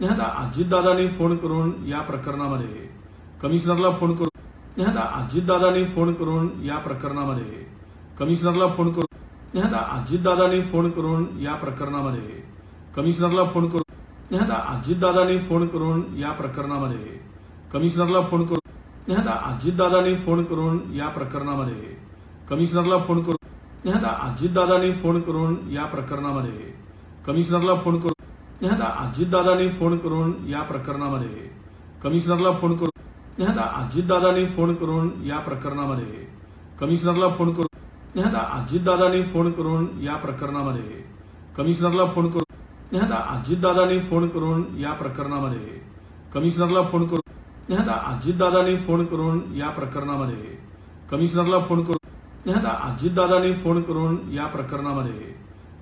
आता अजितदादांनी फोन करून या प्रकरणामध्ये कमिशनरला फोन करून आता अजितदादांनी फोन करून या प्रकरणामध्ये कमिशनरला फोन करून आता अजितदादांनी फोन करून या प्रकरणामध्ये कमिशनरला फोन करून आता अजितदादांनी फोन करून या प्रकरणामध्ये कमिशनरला फोन करून आता अजितदादांनी फोन करून या प्रकरणामध्ये कमिशनरला फोन करून आता अजितदादांनी फोन करून या प्रकरणामध्ये कमिशनरला फोन करून आता अजितदादांनी फोन करून या प्रकरणामध्ये कमिशनरला फोन करून आता अजितदादांनी फोन करून या प्रकरणामध्ये कमिशनरला फोन करून आता अजितदादांनी फोन करून या प्रकरणामध्ये कमिशनरला फोन करून आता अजितदादांनी फोन करून या प्रकरणामध्ये कमिशनरला फोन करून आता अजितदादांनी फोन करून या प्रकरणामध्ये कमिशनरला फोन करून आता अजितदादांनी फोन करून या प्रकरणामध्ये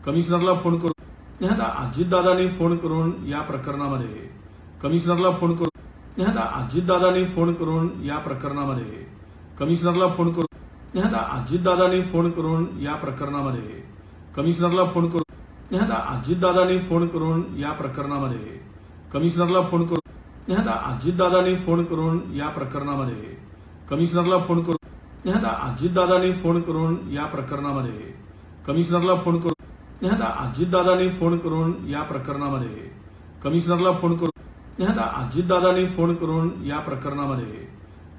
कमिशनरला फोन करून आता अजितदादांनी फोन करून या प्रकरणामध्ये कमिशनरला फोन करून आता अजितदादांनी फोन करून या प्रकरणामध्ये कमिशनरला फोन करून आता अजितदादांनी फोन करून या प्रकरणामध्ये कमिशनरला फोन करून आता अजितदादांनी फोन करून या प्रकरणामध्ये कमिशनरला फोन करून आता अजितदादांनी फोन करून या प्रकरणामध्ये कमिशनरला फोन करून आता अजितदादांनी फोन करून या प्रकरणामध्ये कमिशनरला फोन करून आता अजितदादांनी फोन करून या प्रकरणामध्ये कमिशनरला फोन करून आता अजितदादांनी फोन करून या प्रकरणामध्ये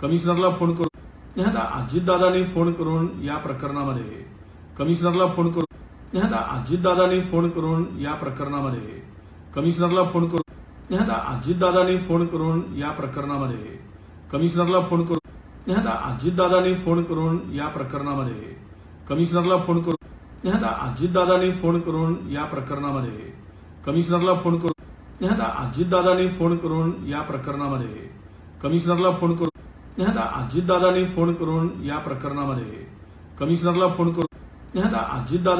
कमिशनरला फोन करून आता अजितदादांनी फोन करून या प्रकरणामध्ये कमिशनरला फोन करून आता अजितदादांनी फोन करून या प्रकरणामध्ये कमिशनरला फोन करून आता अजितदादांनी फोन करून या प्रकरणामध्ये कमिशनरला फोन करून आता अजितदादांनी फोन करून या प्रकरणामध्ये कमिशनरला फोन करून आता अजितदादांनी फोन करून या प्रकरणामध्ये कमिशनरला फोन करून आता अजितदादांनी फोन करून या प्रकरणामध्ये कमिशनरला फोन करून आता अजितदादांनी फोन करून या प्रकरणामध्ये कमिशनरला फोन करून आता अजितदादा